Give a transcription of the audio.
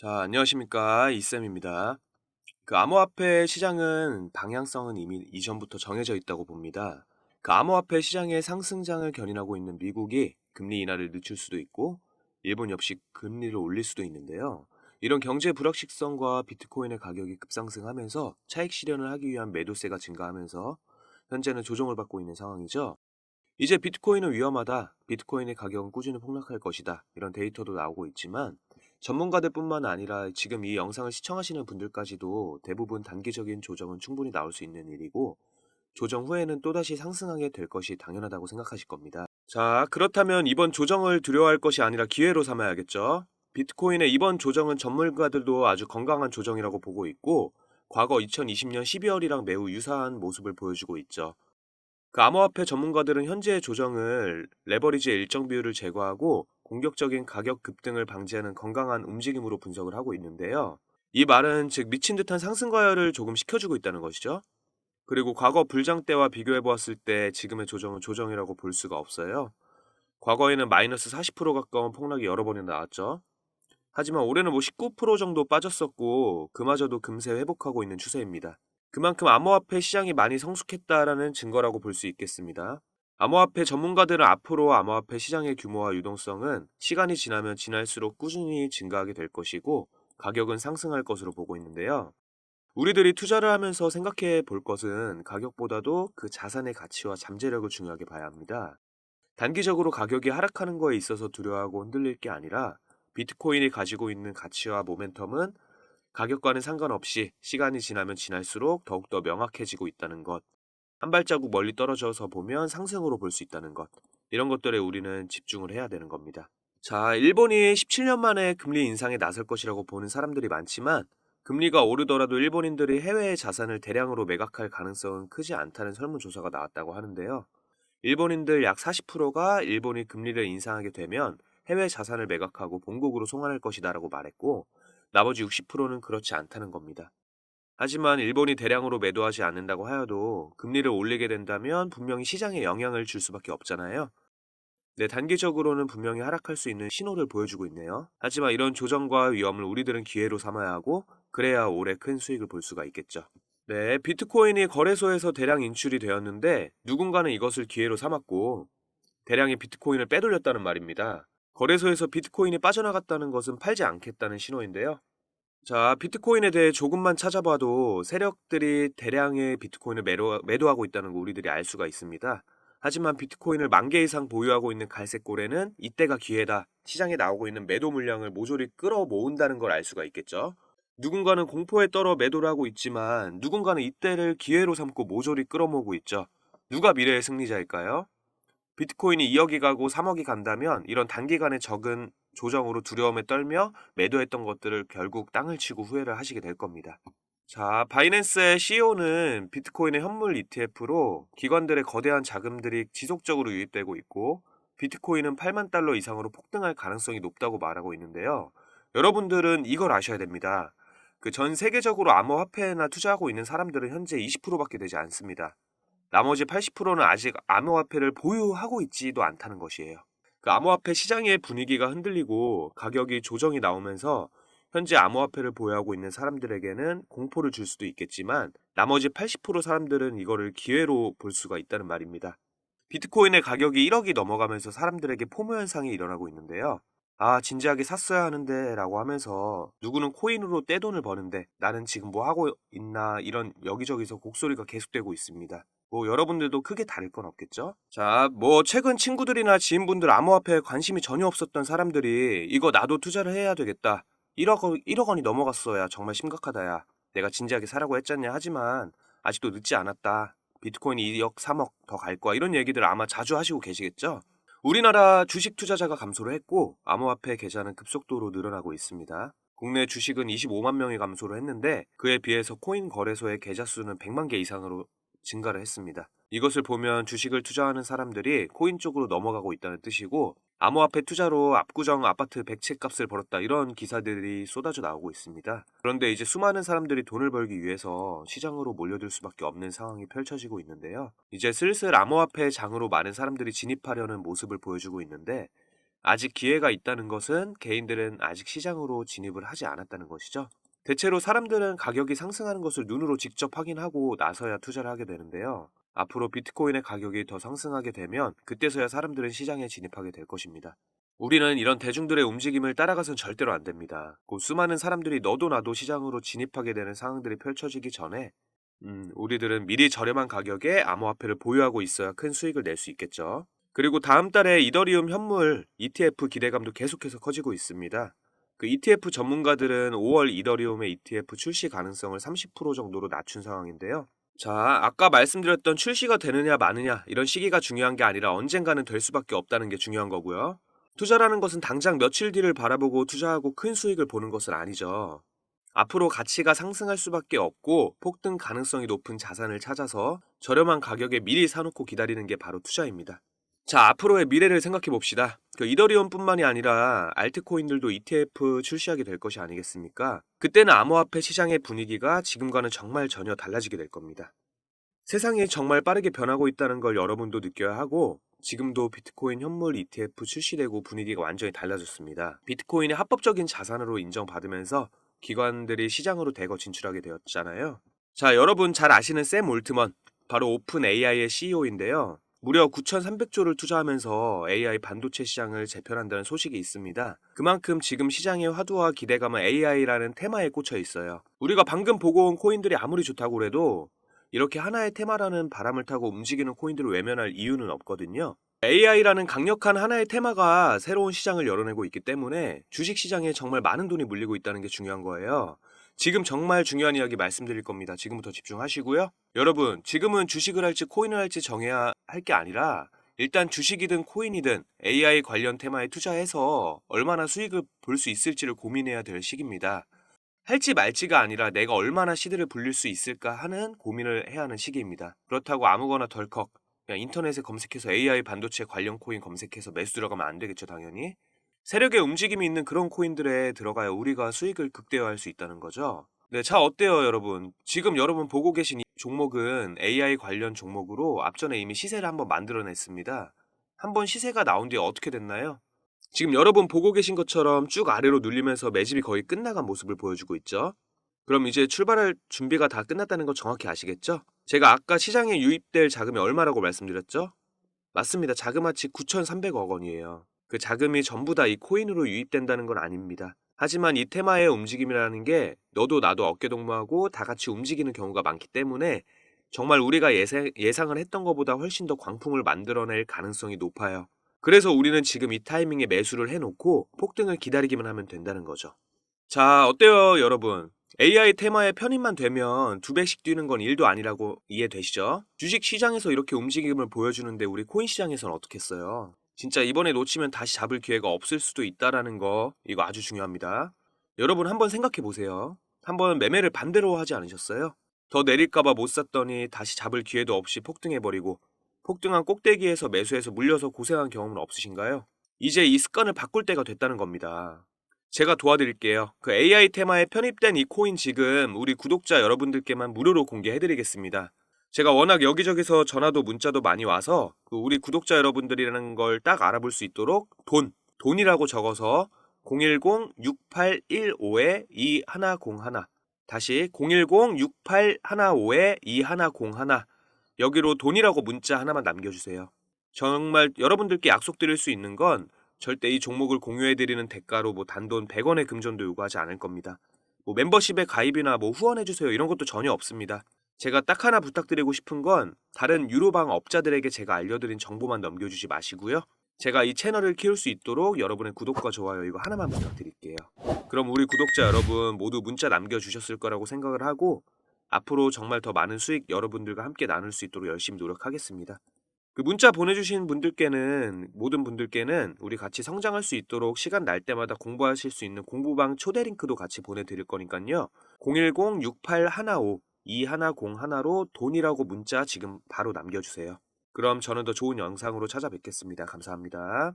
자, 안녕하십니까. 이쌤입니다. 그 암호화폐 시장은 방향성은 이미 이전부터 정해져 있다고 봅니다. 그 암호화폐 시장의 상승장을 견인하고 있는 미국이 금리 인하를 늦출 수도 있고, 일본 역시 금리를 올릴 수도 있는데요. 이런 경제 불확실성과 비트코인의 가격이 급상승하면서 차익 실현을 하기 위한 매도세가 증가하면서 현재는 조정을 받고 있는 상황이죠. 이제 비트코인은 위험하다. 비트코인의 가격은 꾸준히 폭락할 것이다. 이런 데이터도 나오고 있지만 전문가들뿐만 아니라 지금 이 영상을 시청하시는 분들까지도 대부분 단기적인 조정은 충분히 나올 수 있는 일이고 조정 후에는 또다시 상승하게 될 것이 당연하다고 생각하실 겁니다. 자, 그렇다면 이번 조정을 두려워할 것이 아니라 기회로 삼아야겠죠. 비트코인의 이번 조정은 전문가들도 아주 건강한 조정이라고 보고 있고 과거 2020년 12월이랑 매우 유사한 모습을 보여주고 있죠. 그 암호화폐 전문가들은 현재의 조정을 레버리지의 일정 비율을 제거하고 공격적인 가격 급등을 방지하는 건강한 움직임으로 분석을 하고 있는데요. 이 말은 즉 미친 듯한 상승 과열을 조금 식혀주고 있다는 것이죠. 그리고 과거 불장 때와 비교해 보았을 때 지금의 조정은 조정이라고 볼 수가 없어요. 과거에는 마이너스 40% 가까운 폭락이 여러 번이나 나왔죠. 하지만 올해는 뭐 19% 정도 빠졌었고 그마저도 금세 회복하고 있는 추세입니다. 그만큼 암호화폐 시장이 많이 성숙했다라는 증거라고 볼 수 있겠습니다. 암호화폐 전문가들은 앞으로 암호화폐 시장의 규모와 유동성은 시간이 지나면 지날수록 꾸준히 증가하게 될 것이고 가격은 상승할 것으로 보고 있는데요. 우리들이 투자를 하면서 생각해 볼 것은 가격보다도 그 자산의 가치와 잠재력을 중요하게 봐야 합니다. 단기적으로 가격이 하락하는 거에 있어서 두려워하고 흔들릴 게 아니라 비트코인이 가지고 있는 가치와 모멘텀은 가격과는 상관없이 시간이 지나면 지날수록 더욱더 명확해지고 있다는 것. 한 발자국 멀리 떨어져서 보면 상승으로 볼 수 있다는 것. 이런 것들에 우리는 집중을 해야 되는 겁니다. 자, 일본이 17년 만에 금리 인상에 나설 것이라고 보는 사람들이 많지만 금리가 오르더라도 일본인들이 해외의 자산을 대량으로 매각할 가능성은 크지 않다는 설문조사가 나왔다고 하는데요. 일본인들 약 40%가 일본이 금리를 인상하게 되면 해외 자산을 매각하고 본국으로 송환할 것이다라고 말했고 나머지 60%는 그렇지 않다는 겁니다. 하지만 일본이 대량으로 매도하지 않는다고 하여도 금리를 올리게 된다면 분명히 시장에 영향을 줄 수밖에 없잖아요. 네, 단기적으로는 분명히 하락할 수 있는 신호를 보여주고 있네요. 하지만 이런 조정과 위험을 우리들은 기회로 삼아야 하고 그래야 올해 큰 수익을 볼 수가 있겠죠. 네, 비트코인이 거래소에서 대량 인출이 되었는데 누군가는 이것을 기회로 삼았고 대량의 비트코인을 빼돌렸다는 말입니다. 거래소에서 비트코인이 빠져나갔다는 것은 팔지 않겠다는 신호인데요. 자, 비트코인에 대해 조금만 찾아봐도 세력들이 대량의 비트코인을 매도, 매도하고 있다는 거 우리들이 알 수가 있습니다. 하지만 비트코인을 만 개 이상 보유하고 있는 갈색 고래는 이때가 기회다. 시장에 나오고 있는 매도 물량을 모조리 끌어 모은다는 걸 알 수가 있겠죠. 누군가는 공포에 떨어 매도를 하고 있지만 누군가는 이때를 기회로 삼고 모조리 끌어모으고 있죠. 누가 미래의 승리자일까요? 비트코인이 2억이 가고 3억이 간다면 이런 단기간의 적은 조정으로 두려움에 떨며 매도했던 것들을 결국 땅을 치고 후회를 하시게 될 겁니다. 자, 바이낸스의 CEO는 비트코인의 현물 ETF로 기관들의 거대한 자금들이 지속적으로 유입되고 있고 비트코인은 8만 달러 이상으로 폭등할 가능성이 높다고 말하고 있는데요. 여러분들은 이걸 아셔야 됩니다. 그 전 세계적으로 암호화폐나 투자하고 있는 사람들은 현재 20%밖에 되지 않습니다. 나머지 80%는 아직 암호화폐를 보유하고 있지도 않다는 것이에요. 그 암호화폐 시장의 분위기가 흔들리고 가격이 조정이 나오면서 현재 암호화폐를 보유하고 있는 사람들에게는 공포를 줄 수도 있겠지만 나머지 80% 사람들은 이거를 기회로 볼 수가 있다는 말입니다. 비트코인의 가격이 1억이 넘어가면서 사람들에게 포모 현상이 일어나고 있는데요. 아, 진지하게 샀어야 하는데 라고 하면서 누구는 코인으로 떼돈을 버는데 나는 지금 뭐 하고 있나 이런 여기저기서 곡소리가 계속되고 있습니다. 뭐 여러분들도 크게 다를 건 없겠죠? 자, 뭐 최근 친구들이나 지인분들 암호화폐에 관심이 전혀 없었던 사람들이 이거 나도 투자를 해야 되겠다. 1억, 원- 1억 원이 넘어갔어야 정말 심각하다야. 내가 진지하게 사라고 했잖냐 하지만 아직도 늦지 않았다. 비트코인이 2억, 3억 더 갈 거야. 이런 얘기들 아마 자주 하시고 계시겠죠? 우리나라 주식 투자자가 감소를 했고 암호화폐 계좌는 급속도로 늘어나고 있습니다. 국내 주식은 25만 명이 감소를 했는데 그에 비해서 코인 거래소의 계좌 수는 100만 개 이상으로 증가를 했습니다. 이것을 보면 주식을 투자하는 사람들이 코인 쪽으로 넘어가고 있다는 뜻이고 암호화폐 투자로 압구정 아파트 100채 값을 벌었다 이런 기사들이 쏟아져 나오고 있습니다. 그런데 이제 수많은 사람들이 돈을 벌기 위해서 시장으로 몰려들 수밖에 없는 상황이 펼쳐지고 있는데요. 이제 슬슬 암호화폐 장으로 많은 사람들이 진입하려는 모습을 보여주고 있는데 아직 기회가 있다는 것은 개인들은 아직 시장으로 진입을 하지 않았다는 것이죠. 대체로 사람들은 가격이 상승하는 것을 눈으로 직접 확인하고 나서야 투자를 하게 되는데요. 앞으로 비트코인의 가격이 더 상승하게 되면 그때서야 사람들은 시장에 진입하게 될 것입니다. 우리는 이런 대중들의 움직임을 따라가선 절대로 안 됩니다. 곧 수많은 사람들이 너도 나도 시장으로 진입하게 되는 상황들이 펼쳐지기 전에 음, 우리들은 미리 저렴한 가격에 암호화폐를 보유하고 있어야 큰 수익을 낼 수 있겠죠. 그리고 다음 달에 이더리움 현물 ETF 기대감도 계속해서 커지고 있습니다. 그 ETF 전문가들은 5월 이더리움의 ETF 출시 가능성을 30% 정도로 낮춘 상황인데요. 자, 아까 말씀드렸던 출시가 되느냐 마느냐 이런 시기가 중요한 게 아니라 언젠가는 될 수밖에 없다는 게 중요한 거고요. 투자라는 것은 당장 며칠 뒤를 바라보고 투자하고 큰 수익을 보는 것은 아니죠. 앞으로 가치가 상승할 수밖에 없고 폭등 가능성이 높은 자산을 찾아서 저렴한 가격에 미리 사놓고 기다리는 게 바로 투자입니다. 자, 앞으로의 미래를 생각해 봅시다. 그 이더리움뿐만이 아니라 알트코인들도 ETF 출시하게 될 것이 아니겠습니까? 그때는 암호화폐 시장의 분위기가 지금과는 정말 전혀 달라지게 될 겁니다. 세상이 정말 빠르게 변하고 있다는 걸 여러분도 느껴야 하고 지금도 비트코인 현물 ETF 출시되고 분위기가 완전히 달라졌습니다. 비트코인이 합법적인 자산으로 인정받으면서 기관들이 시장으로 대거 진출하게 되었잖아요. 자, 여러분 잘 아시는 샘 올트먼, 바로 오픈 AI의 CEO인데요. 무려 9,300조를 투자하면서 AI 반도체 시장을 재편한다는 소식이 있습니다. 그만큼 지금 시장의 화두와 기대감은 AI라는 테마에 꽂혀 있어요. 우리가 방금 보고 온 코인들이 아무리 좋다고 해도 이렇게 하나의 테마라는 바람을 타고 움직이는 코인들을 외면할 이유는 없거든요. AI라는 강력한 하나의 테마가 새로운 시장을 열어내고 있기 때문에 주식 시장에 정말 많은 돈이 물리고 있다는 게 중요한 거예요. 지금 정말 중요한 이야기 말씀드릴 겁니다. 지금부터 집중하시고요. 여러분, 지금은 주식을 할지 코인을 할지 정해야 할 게 아니라 일단 주식이든 코인이든 AI 관련 테마에 투자해서 얼마나 수익을 볼 수 있을지를 고민해야 될 시기입니다. 할지 말지가 아니라 내가 얼마나 시드를 불릴 수 있을까 하는 고민을 해야 하는 시기입니다. 그렇다고 아무거나 덜컥 그냥 인터넷에 검색해서 AI 반도체 관련 코인 검색해서 매수 들어가면 안 되겠죠, 당연히. 세력의 움직임이 있는 그런 코인들에 들어가야 우리가 수익을 극대화할 수 있다는 거죠. 네, 자, 어때요, 여러분? 지금 여러분 보고 계신 이 종목은 AI 관련 종목으로 앞전에 이미 시세를 한번 만들어냈습니다. 한번 시세가 나온 뒤에 어떻게 됐나요? 지금 여러분 보고 계신 것처럼 쭉 아래로 눌리면서 매집이 거의 끝나간 모습을 보여주고 있죠. 그럼 이제 출발할 준비가 다 끝났다는 거 정확히 아시겠죠? 제가 아까 시장에 유입될 자금이 얼마라고 말씀드렸죠? 맞습니다. 자그마치 9,300억 원이에요. 그 자금이 전부 다 이 코인으로 유입된다는 건 아닙니다. 하지만 이 테마의 움직임이라는 게 너도 나도 어깨동무하고 다 같이 움직이는 경우가 많기 때문에 정말 우리가 예상, 예상을 했던 것보다 훨씬 더 광풍을 만들어낼 가능성이 높아요. 그래서 우리는 지금 이 타이밍에 매수를 해놓고 폭등을 기다리기만 하면 된다는 거죠. 자, 어때요, 여러분? AI 테마에 편입만 되면 두 배씩 뛰는 건 일도 아니라고 이해되시죠? 주식 시장에서 이렇게 움직임을 보여주는데 우리 코인 시장에서는 어떻겠어요? 진짜 이번에 놓치면 다시 잡을 기회가 없을 수도 있다라는 거 이거 아주 중요합니다. 여러분 한번 생각해 보세요. 한번 매매를 반대로 하지 않으셨어요? 더 내릴까봐 못 샀더니 다시 잡을 기회도 없이 폭등해버리고 폭등한 꼭대기에서 매수해서 물려서 고생한 경험은 없으신가요? 이제 이 습관을 바꿀 때가 됐다는 겁니다. 제가 도와드릴게요. 그 AI 테마에 편입된 이 코인 지금 우리 구독자 여러분들께만 무료로 공개해드리겠습니다. 제가 워낙 여기저기서 전화도 문자도 많이 와서 그 우리 구독자 여러분들이라는 걸 딱 알아볼 수 있도록 돈, 돈이라고 적어서 010-6815-2101 다시 010-6815-2101 여기로 돈이라고 문자 하나만 남겨주세요. 정말 여러분들께 약속드릴 수 있는 건 절대 이 종목을 공유해드리는 대가로 뭐 단돈 100원의 금전도 요구하지 않을 겁니다. 뭐 멤버십에 가입이나 뭐 후원해주세요 이런 것도 전혀 없습니다. 제가 딱 하나 부탁드리고 싶은 건 다른 유로방 업자들에게 제가 알려드린 정보만 넘겨주지 마시고요. 제가 이 채널을 키울 수 있도록 여러분의 구독과 좋아요 이거 하나만 부탁드릴게요. 그럼 우리 구독자 여러분 모두 문자 남겨주셨을 거라고 생각을 하고 앞으로 정말 더 많은 수익 여러분들과 함께 나눌 수 있도록 열심히 노력하겠습니다. 그 문자 보내주신 분들께는 모든 분들께는 우리 같이 성장할 수 있도록 시간 날 때마다 공부하실 수 있는 공부방 초대 링크도 같이 보내드릴 거니까요. 010-6815-2101로 돈이라고 문자 지금 바로 남겨주세요. 그럼 저는 더 좋은 영상으로 찾아뵙겠습니다. 감사합니다.